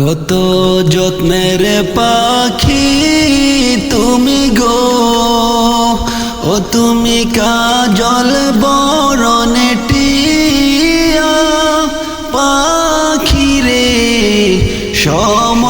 কত যত্নের পাখি তুমি গো। ও তুমি কাজল বরণে টিয়া পাখি রে সময়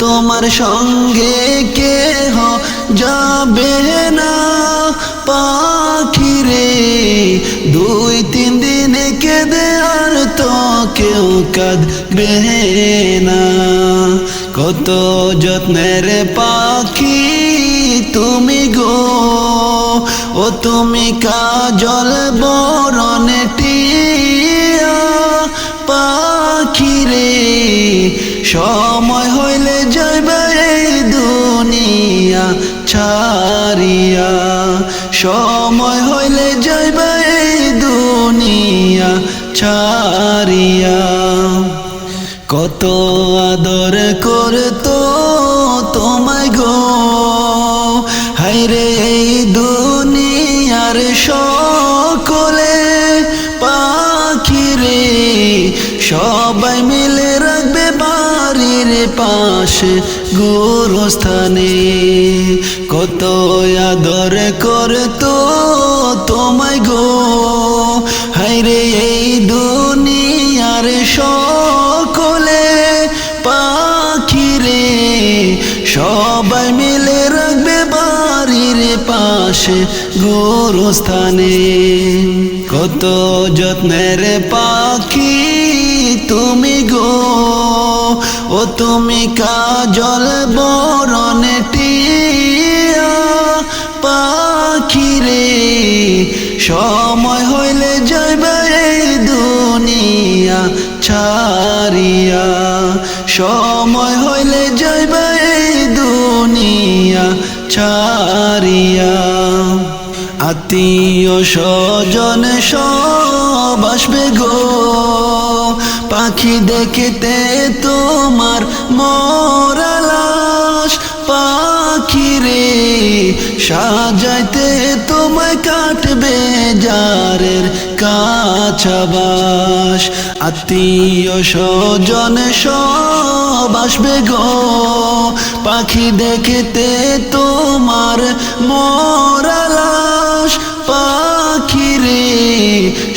তোমার সঙ্গে কেহ যাবে না? পাখি রে দুই তিন দিনে কেঁদে আর তো কেউ কাঁদবে না। কত যত্নের পাখি তুমি গো। ও তুমি কাজল বরণে টিয়া পাখি রে সময় হইলে যাইবে দুনিয়া ছাড়িয়া। সময় হইলে যাইবে দুনিয়া ছাড়িয়া। কত আদর করতো তোমায় গো পাশে গোরস্থানে কত আদর করতো তোমায় গো। হাইরে এই দুনিয়ার সকলে পাখি রে সবাই মিলে রাখবে বাড়ির পাশে গোরস্থানে। কত যত্নের পাখি তুমি গো, ও তুমি কাজল বরণে টিয়া সময় হইলে যাইবে দুনিয়া ছাড়িয়া। সময় হইলে যাইবে দুনিয়া ছাড়িয়া। আত্মীয় স্বজন সব আসবে গো। পাখি দেখতে তোমার মরালাস পাখি রে। সাজাইতে তোমায় কাটবে যারের কাছাবাস। আত্মীয় স্বজন সব আসবে গো। পাখি দেখতে তোমার মরালাস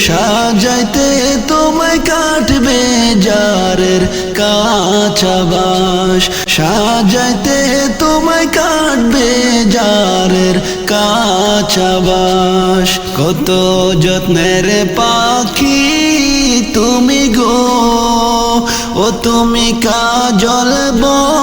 সাজাইতে তোমায় কাটবে যারের কাছাবাস সাজাইতে তোমায় কাটবে যারের কাছাবাস কত যত্নের পাখি তুমি গো, ও তুমি কাজল বরণে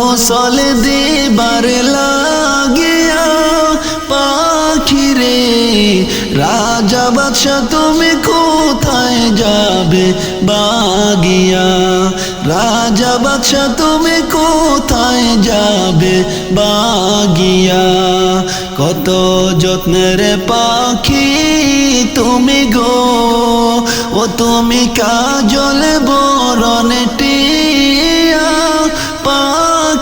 গোসল দিবার লাগিয়া পাখিরে, রাজা বাদশা তুমি কোথায় যাবে বাগিয়া? রাজা বাদশা তুমি কোথায় যাবে বাগিয়া? কত যত্নের পাখি তুমি গো, ও তুমি কাজল বরণে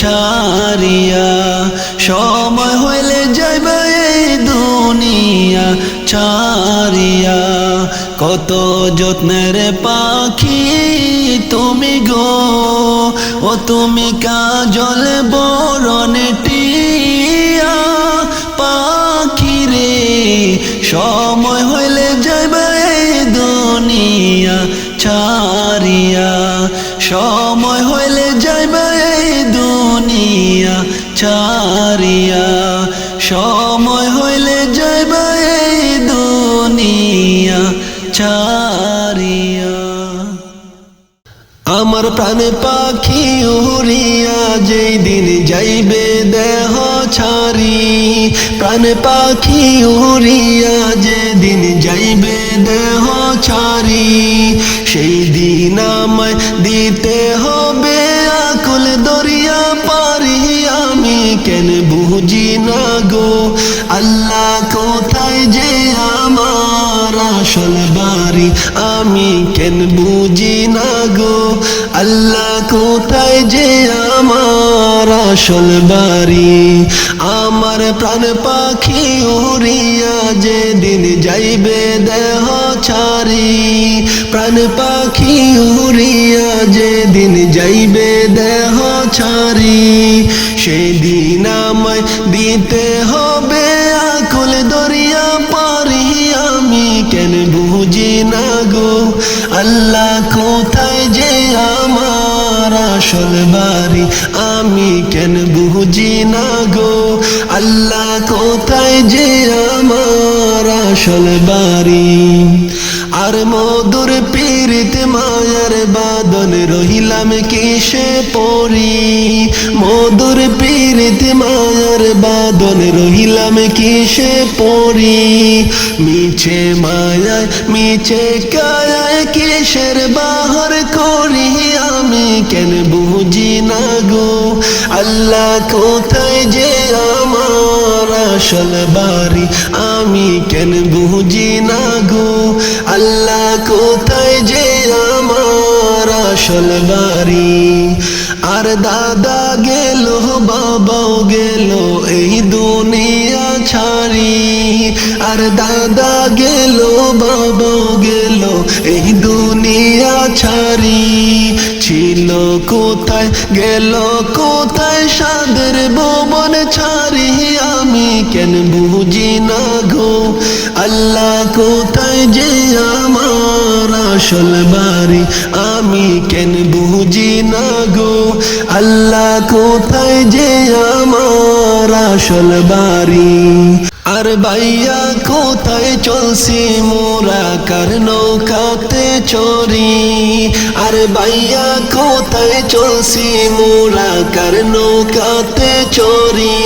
ছাড়িয়া, সময় হইলে যাইবা দুনিয়া ছাড়িয়া। কত যত্নের পাখি তুমি গো, ও তুমি কাজল বরণে টিয়া পাখিরে সময় হইলে যাইবা দুনিয়া ছাড়িয়া, সময় আমার প্রাণে পাখি উড়িয়া যেই দিন যাইবে দেহ ছাড়ি। প্রাণে পাখি উড়িয়া যে দিন যাইবে দেহ ছাড়ি। সেই দিন আমায় দিতে হবে আকুল দরিয়া পারি। আমি কেন বুঝি না গো? আল্লাহ কোথায় যে আমার আসল বাড়ি আমি কেন বুঝি না গো? আল্লাহ কোথায় যে আমার আসল বাড়ি? আমার প্রাণ পাখি উড়িয়া যে দিন যাইবে দেহ ছাড়ি। প্রাণ পাখি উড়িয়া যে দিন যাইবে দেহ ছাড়ি। সেদিন আমায় দিতে হবে আকুল দরিয়া পারি কেন বুঝি না গো? আল্লাহ কোথায় যে আমার আসল বাড়ি? আমি কেন বুঝি না গো? আল্লাহ কোথায় যে আমার আসল বাড়ি? আর মধুর পীড়িত মায়ার বাদন রহিলাম কিসে পরি? মধুর পীড়িত মায়ার বাদন রহিলাম কিসে পরি? মিছে মায়ায়, মিছে কায়ায় কিসের বাহার করি আমি? কেন বুঝি না গো? আল্লাহ কোথায় যে আমার আসল বাড়ি? আমি কেন বুঝি না গো? আল্লাহ কোথায় যে আসল বাড়ি। আর দাদা গেল, বাবাও গেল এই দুনিয়া ছাড়ি। আর দাদা গেল, বাবাও গেল এই দুনিয়া ছাড়ি। ছিল কোথায়, গেল কোথায়, সাদের বোমন ছাড়ি। আমি কেন বুঝি না গো? আল্লাহ কোথায় যে আসল বাড়ি আমি কেন বুঝি না গো? আল্লাহ কোথায় যে আমার আসল বাড়ি? আর বাইয়া কোথায় চলছি মোরা কার নৌকাতে চরি আর বাইয়া কোথায় চলছি মোরা কার নৌকাতে চরি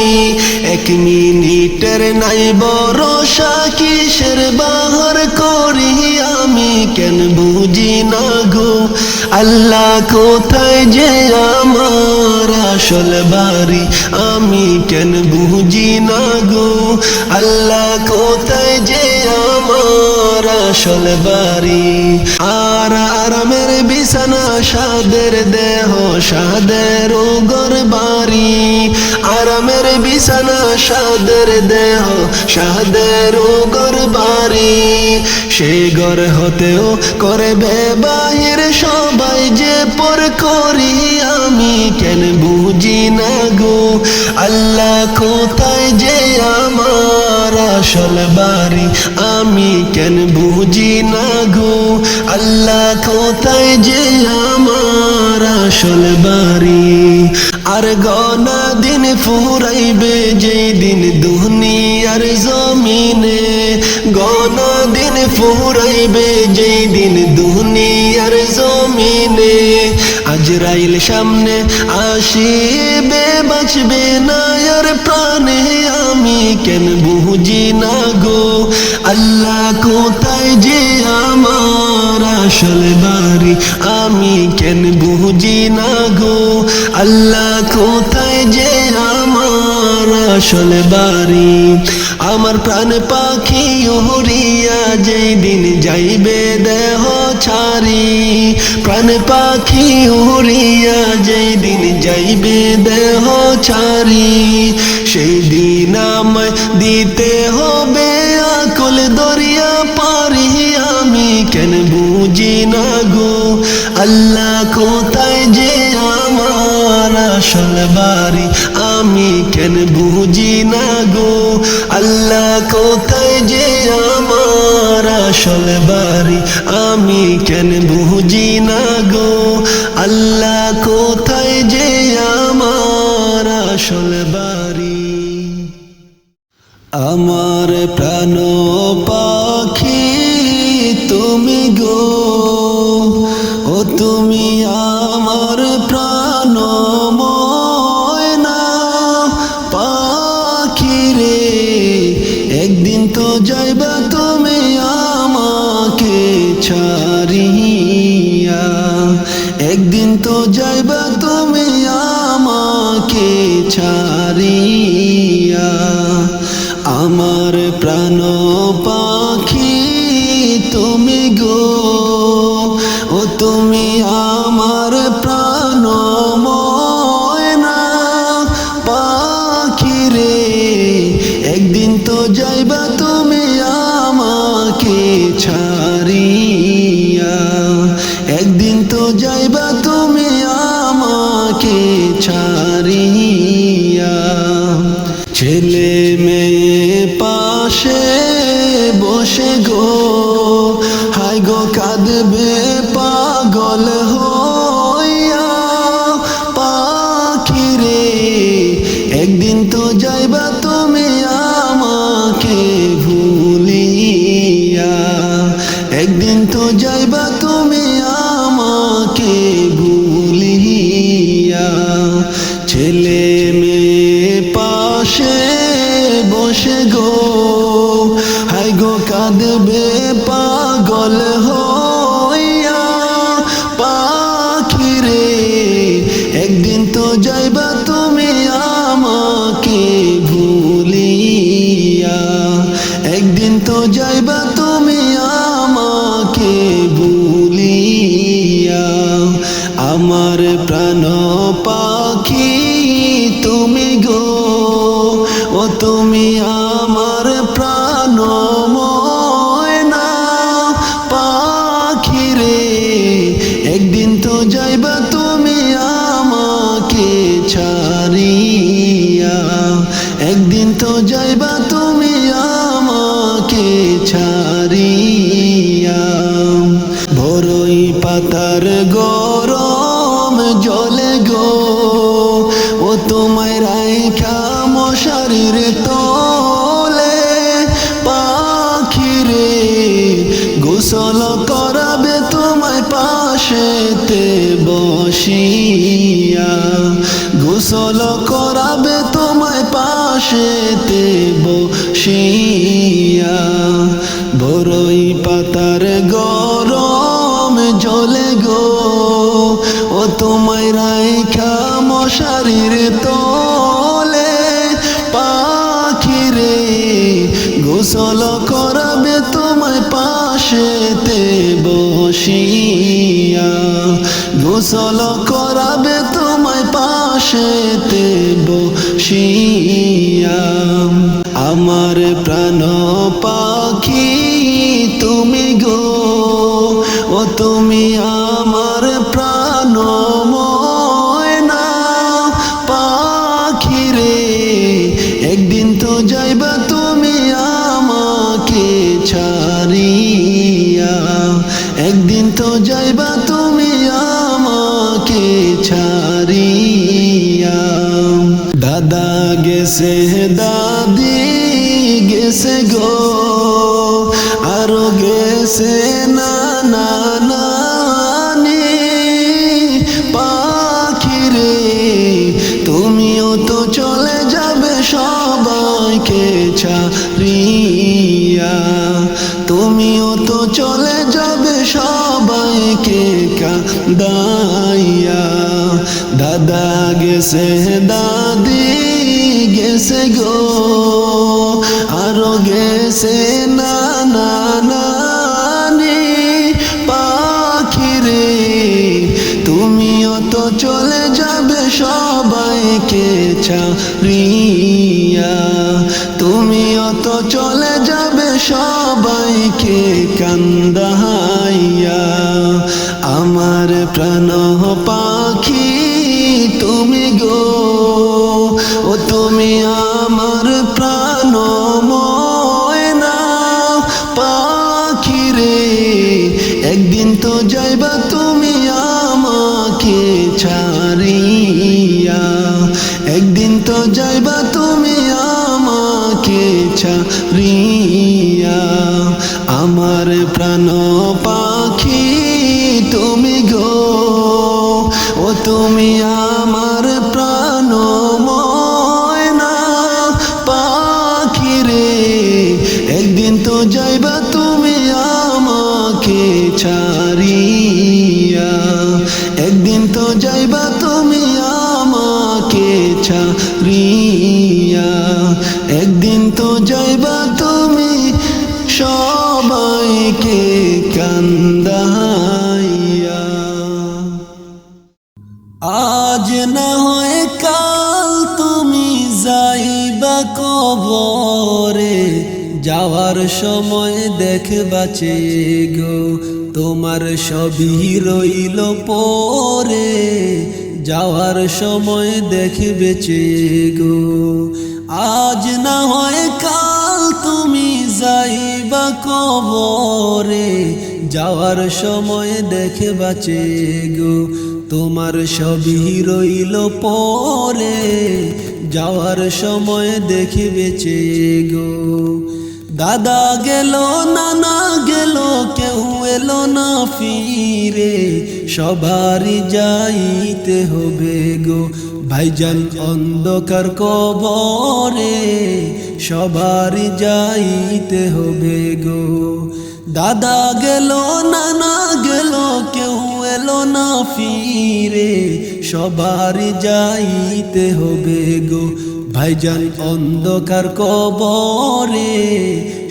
এক মিনিটের নাই বরসা কিসের বাহার করি? কেন বুঝি না গো? আল্লাহ কোথায় যে আমার আসল বাড়ি? আমি কেন বুঝি না গো? আল্লাহ কোথায় যে আমার আসল বাড়ি? আর আরামের বিছানা, সাদের দেহ, সাদের উগর বাড়ি। আরামের বিছানা, সাদের দেহ, সাদের উগর বাড়ি। সে ঘর হতেও করবে বাহির সবাই যে পর করি আমি। কেন বুঝি না গো? আল্লাহ কোথায় যে আমার আসল বাড়ি? আমি কেন বুঝি না গো? আল্লাহ কোথায় যে আমার আসল বাড়ি? আর গনা দিন ফুরাইবে, যেই দিন দুনিয়ার জমিনে। গনা দিন ফুরাইবে যেই দিন দুনিয়ার জমিনে। আজরাইল সামনে আসিবে, বাঁচবে না আর প্রাণে আমি। কেন বুঝি না গো, আল্লাহ কোথায় যে আমার আসল বাড়ি? আমি কেন বুঝি না গো, আল্লাহ কোথায় আসল বাড়ি। আমার প্রাণ পাখি উড়িয়া যেই দিন যাইবে দেহ ছাড়ি। প্রাণ পাখি উড়িয়া যেই দিন যাইবে দেহ ছাড়ি। সেই দিন আমায় দিতে হবে আকুল দরিয়া পারি। আমি কেন বুঝি না গো? আল্লাহ কোথায় যে আমার আসল বাড়ি? কেন বুঝি না গো। আল্লাহ কোথায় যে আমার আসল বাড়ি? আমি কেন বুঝি না গো। আল্লাহ কোথায় যে আমার আসল বাড়ি? আমার প্রাণ পাখি তুমি গো। ও তুমি আমার প্রাণ ছেলে মেয়ে পাশে বসিয়া গোসল করাবে তোমায় পাশেতে বসিয়া। বড়ই পাতার গরম জলে গো। ও তোমায় রাইখা মশারির তলে পাখি রে গোসল করাবে তোমায় পাশেতে বসিয়া। গোসল করাবে তোমায় পাশেতে বসিয়া আমার প্রাণ পাখি তুমি গো, ও তুমি আমার প্রাণ ময়না পাখি রে। একদিন তো যাইবা তুমি আমাকে ছা গেছে দাদি গেছে গো, আরও গেছে না না নানি পাখিরে, তুমিও তো চলে যাবে সবাইকে ছাড়িয়া। তুমিও তো চলে যাবে সবাইকে কাদাইয়া। দাদা গেছে দাদি গেছে গো, আরও গেছে না না নানি পাখিরে তুমিও তো চলে যাবে সবাইকে ছাড়িয়া। তুমিও তো চলে যাবে সবাইকে কান্দাহাইয়া আমার প্রাণ দেখবাছে গো তোমার সবই রইল পরে, যাওয়ার সময় দেখবেছে গো আজ না হয় কাল তুমি যাইবা কবরে, যাওয়ার সময় দেখে বাঁচে গো তোমার সবই রইল পরে, যাওয়ার সময় দেখে বেঁচে গো দাদা গেল, নানা গেল, কেউ এলো না ফিরে। সবারই যাইতে হবে গো ভাইজান অন্ধকার কবরে। সবারই যাইতে হবে গো। দাদা গেল, নানা গেল, কেউ এলো না ফিরে। সবারই যাইতে হবে গো ভাইজান অন্ধকার কবরে,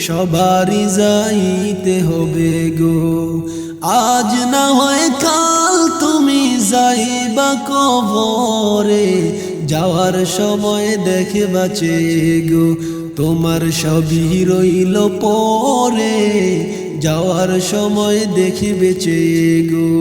সবারই যাইতে হবে গো। আজ না হয় কাল তুমি যাইবা কবরে, যাওয়ার সময় দেখে বাঁচে গো। তোমার সবই রইল পরে, যাওয়ার সময় দেখে বেঁচে গো।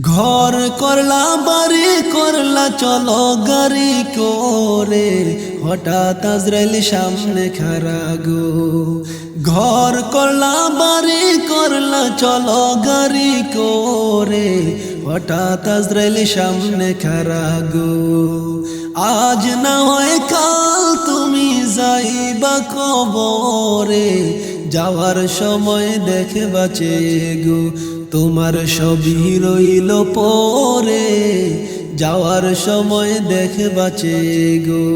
ঘর করলা, বাড়ি করলা, চলো গাড়ি করে। হঠাৎ আজরাইল সামনে খারা গো। ঘর করলা, বাড়ি করলা, চলো গাড়ি করে। হঠাৎ আজরাইল সামনে খারা গো। আজ না হয় কাল তুমি যাইবা কবরে। যাওয়ার সময় দেখে বাঁচে গো তোমার সবই রইল পরে, যাওয়ার সময় দেখে বাঁচে গো।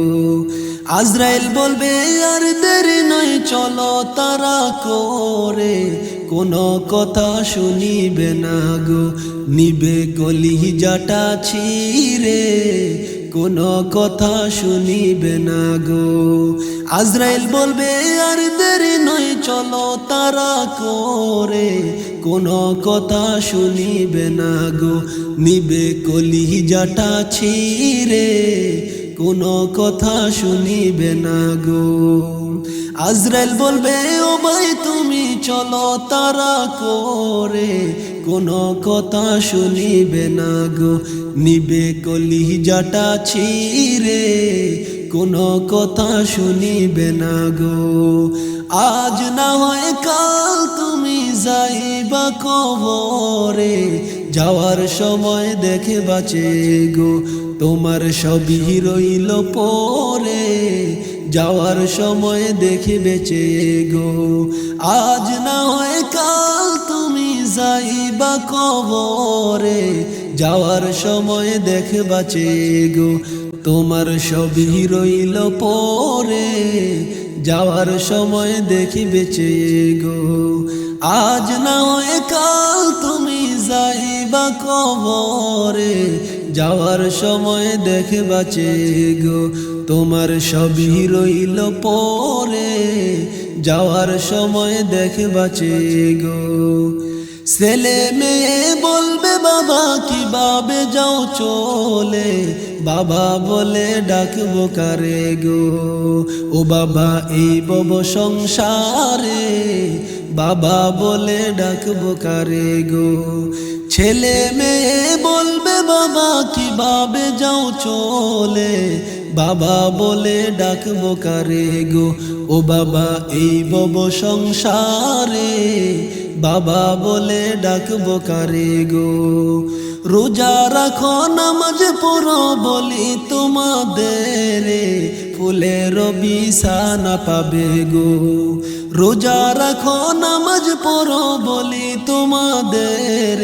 আজরাইল বলবে, আর দেরি নয়, চলো তারা করে। কোনো কথা শুনিবে না গো, নিবে কলি জাটা ছিরে কোনো কথা শুনিবে না গো। আজরাইল বলবে, আর দেরি নয়, চলো তারা করে। কোনো কথা শুনিবে না গো, নিবে কলি জাটা ছিরে কোনো কথা শুনিবে না গো। আজরাইল বলবে, ও ভাই, তুমি চলো তারা করে। কোনো কথা শুনিবে না গো, নিবে কলি জাটা ছিরে কোনো কথা শুনিবে না গো। আজ না হয় কাল তুমি যাইবা কবরে, যাওয়ার সময় দেখে বাঁচে গো, তোমার সবই রইল পরে। যাওয়ার সময় দেখে বেঁচে গো, আজ না হয় কাল তুমি যাইবা কবরে, যাওয়ার সময় দেখে বাঁচে গো তোমার সবই রইল পরে, যাওয়ার সময় দেখি বেঁচে গো। আজ না হয় কাল তুমি যাইবা কবরে, যাওয়ার সময় দেখে বাঁচে গো। তোমার সবই রইল পরে, যাওয়ার সময় দেখে বাঁচে গো। ছেলে মেয়ে বলবে, বাবা, কীভাবে যাও চলে? বাবা বলে ডাকবো কারে গো? ও বাবা, এই বব সংসারে বাবা বলে ডাকবো কারে গো? ছেলে মেয়ে বলবে বাবা, কীভাবে যাও চলে? বাবা বলে ডাকবো কারে গো? ও বাবা, এই বব সংসারে বাবা বলে ডাকবো কারে গো? রোজা রাখো, নামাজ পড়ো, বলি তোমাদের ফুলের বিছানা পাবে গো। রোজা রাখো, নামাজ পড়ো, বলি তোমাদের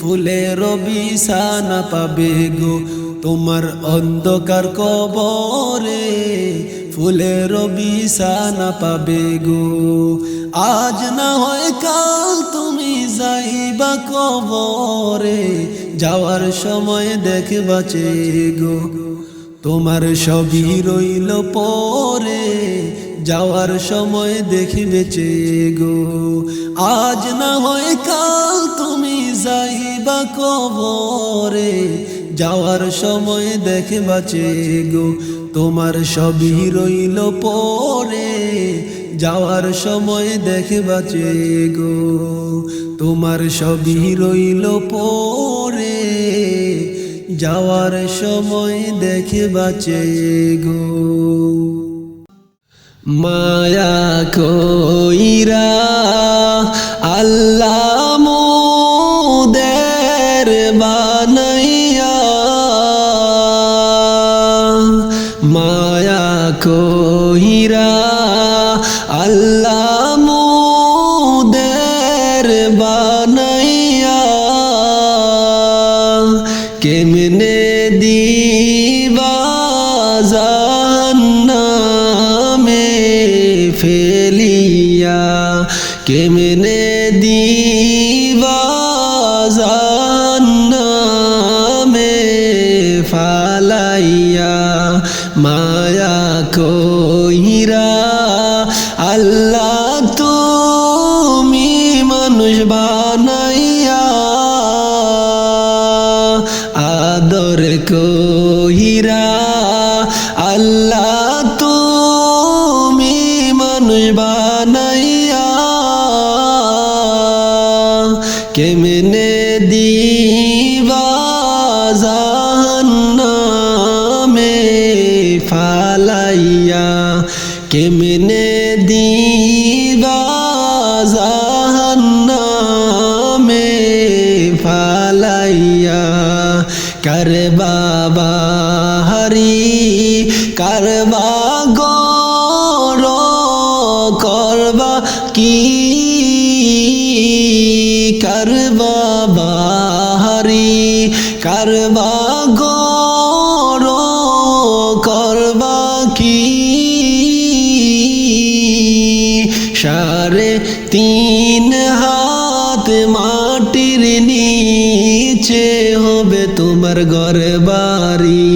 ফুলের বিছানা পাবে গো। তোমার অন্ধকার কবরে ফুলের বিছানা পাবে গো। আজ না হয় কাল তুমি যাইবা কবরে, যাওয়ার সময় দেখে বাঁচে গো। তোমার সবই রইল পরে, যাওয়ার সময় দেখি বেঁচে গো। আজ না হয় কাল তুমি যাইবা কবরে, যাওয়ার সময় দেখে বাঁচে গো। তোমার সবই রইল পরে, যাওয়ার সময় দেখে বাঁচে গো, তোমার সবই রইল পরে, যাওয়ার সময় দেখে বাঁচে গো। মায়া কইরা কহিরা সারে তিন হাত মাটির নিচে হবে তোমার ঘর বাড়ি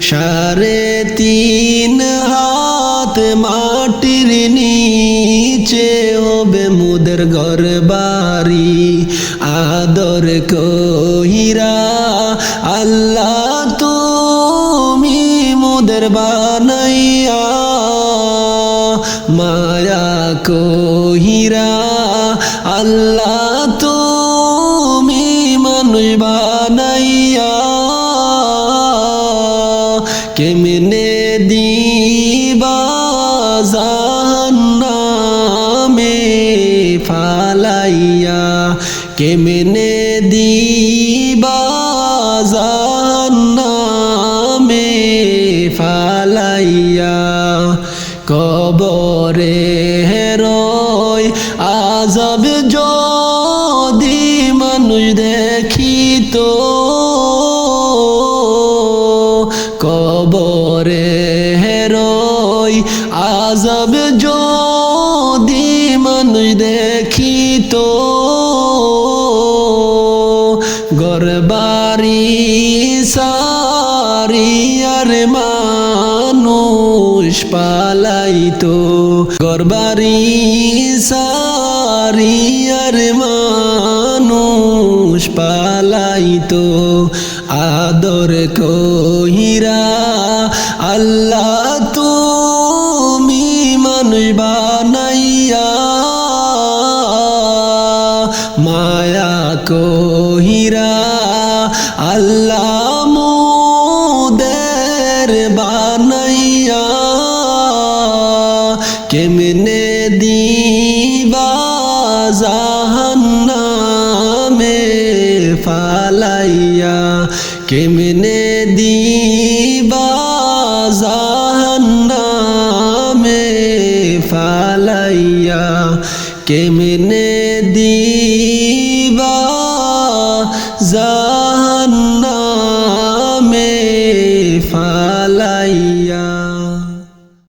সারে তিন হাত মাটির নিচে হবে মুদের ঘর বাড়ি আদর কহিরা জানাইয়া কেমনে দিবা জান্নাত? গরবারি আর মানুষ পালাইতো। আদর কহিরা আল্লাহ